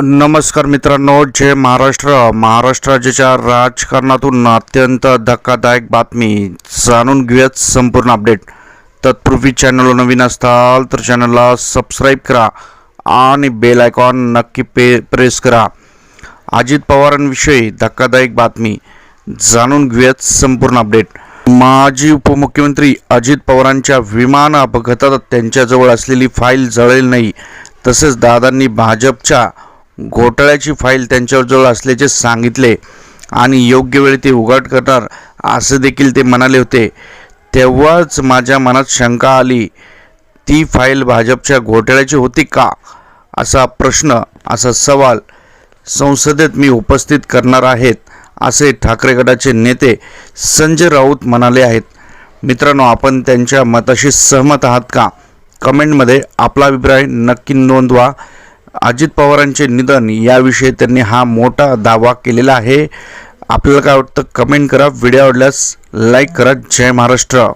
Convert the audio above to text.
नमस्कार मित्रांनो जय महाराष्ट्र. महाराष्ट्र राज्याच्या राजकारणातून अत्यंत धक्कादायक बातमी जाणून घेऊयात संपूर्ण अपडेट तत्पूर्वी चॅनलवर नवीन असताल तर चॅनलला सबस्क्राईब करा आणि बेल आयकॉन नक्की पे प्रेस करा. अजित पवारांविषयी धक्कादायक बातमी जाणून घेऊयात संपूर्ण अपडेट माजी उपमुख्यमंत्री अजित पवारांच्या विमान अपघातात त्यांच्याजवळ असलेली फाईल जळेल नाही. तसेच दादांनी भाजपच्या घोटाळ्याची फाईल त्यांच्याजवळ असल्याचे सांगितले आणि योग्य वेळी ते उघड करणार असे देखील ते म्हणाले होते. तेव्हाच माझ्या मनात शंका आली ती फाईल भाजपच्या घोटाळ्याची होती का? असा प्रश्न असा सवाल संसदेत मी उपस्थित करणार आहेत असे ठाकरे गटाचे नेते संजय राऊत म्हणाले आहेत. मित्रांनो आपण त्यांच्या मताशी सहमत आहात का? कमेंटमध्ये आपला अभिप्राय नक्की नोंदवा. अजित पवारांचे निधन याविषयी त्यांनी हा मोठा दावा केलेला आहे. आपल्याला काय वाटतं? कमेंट करा. व्हिडिओ आवडल्यास लाईक करा. जय महाराष्ट्र.